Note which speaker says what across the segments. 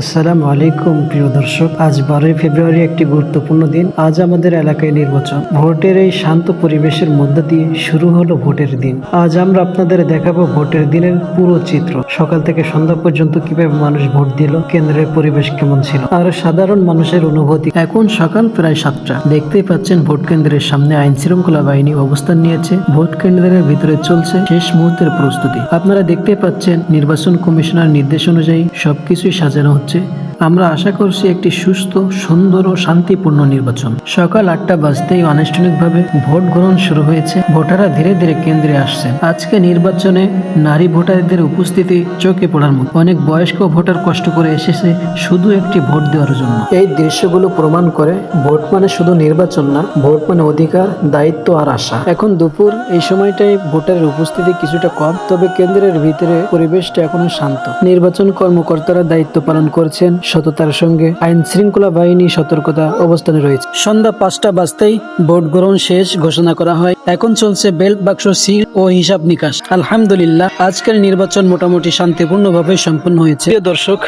Speaker 1: আসসালামু আলাইকুম, প্রিয় দর্শক। আজ বারোই ফেব্রুয়ারি একটি গুরুত্বপূর্ণ দিন। আজ আমাদের এলাকায় নির্বাচন। ভোটের এই শান্ত পরিবেশের মধ্য দিয়ে শুরু হলো ভোটের দিন। আজ আমরা আপনাদের দেখাবো ভোটের দিনের পুরো চিত্র। সকাল থেকে সন্ধ্যা পর্যন্ত কীভাবে মানুষ ভোট দিল, কেন্দ্রের পরিবেশ কেমন ছিল, আর সাধারণ মানুষের অনুভূতি। এখন সকাল প্রায় সাতটা। দেখতেই পাচ্ছেন ভোট কেন্দ্রের সামনে আইন শৃঙ্খলা বাহিনী অবস্থান নিয়েছে। ভোট কেন্দ্রের ভিতরে চলছে শেষ মুহূর্তের প্রস্তুতি। আপনারা দেখতে পাচ্ছেন নির্বাচন কমিশনার নির্দেশ অনুযায়ী সবকিছুই সাজানো হচ্ছে। হচ্ছে আমরা আশা করছি একটি সুস্থ, সুন্দর ও শান্তিপূর্ণ নির্বাচন। সকাল আটটা বাজতেই আনুষ্ঠানিকভাবে ভোট গ্রহণ শুরু হয়েছে। ভোটাররা ধীরে ধীরে কেন্দ্রে আসছেন। আজকে নির্বাচনে নারী ভোটারদের উপস্থিতি চোখে পড়ার মতো। অনেক বয়স্ক ভোটার কষ্ট করে এসেছে শুধু একটি ভোট দেওয়ার জন্য। এই দৃশ্যগুলো প্রমাণ করে ভোট মানে শুধু নির্বাচন না, ভোট মানে অধিকার, দায়িত্ব আর আশা। এখন দুপুর, এই সময়টায় ভোটারের উপস্থিতি কিছুটা কম, তবে কেন্দ্রের ভিতরে পরিবেশটা এখনও শান্ত। নির্বাচন কর্মকর্তারা দায়িত্ব পালন করছেন সততার সঙ্গে আইন শৃঙ্খলা বাহিনী সতর্কতা অবস্থানে রয়েছে। সন্ধ্যা পাঁচটা বাজতেই ভোট গ্রহণ শেষ ঘোষণা করা হয়। এখন চলছে বেল্ট বাক্স, সিল ও হিসাব নিকাশ। আলহামদুলিল্লাহ, আজকের নির্বাচন মোটামুটি শান্তিপূর্ণভাবে সম্পন্ন হয়েছে। প্রিয় দর্শক,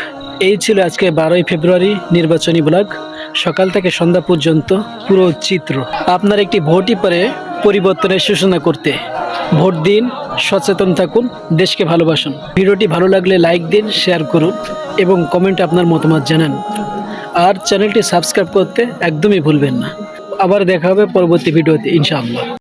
Speaker 1: এই ছিল আজকে বারোই ফেব্রুয়ারি নির্বাচনী ব্লগ। সকাল থেকে সন্ধ্যা পর্যন্ত পুরো চিত্র। আপনার একটি ভোটই পরে পরিবর্তনের সূচনা করতে। ভোট দিন, সচেতন থাকুন, দেশকে ভালোবাসুন। ভিডিওটি ভালো লাগলে লাইক দিন, শেয়ার করুন এবং কমেন্টে আপনার মতামত জানান। আর চ্যানেলটি সাবস্ক্রাইব করতে একদমই ভুলবেন না। আবার দেখা হবে পরবর্তী ভিডিওতে, ইনশাআল্লাহ।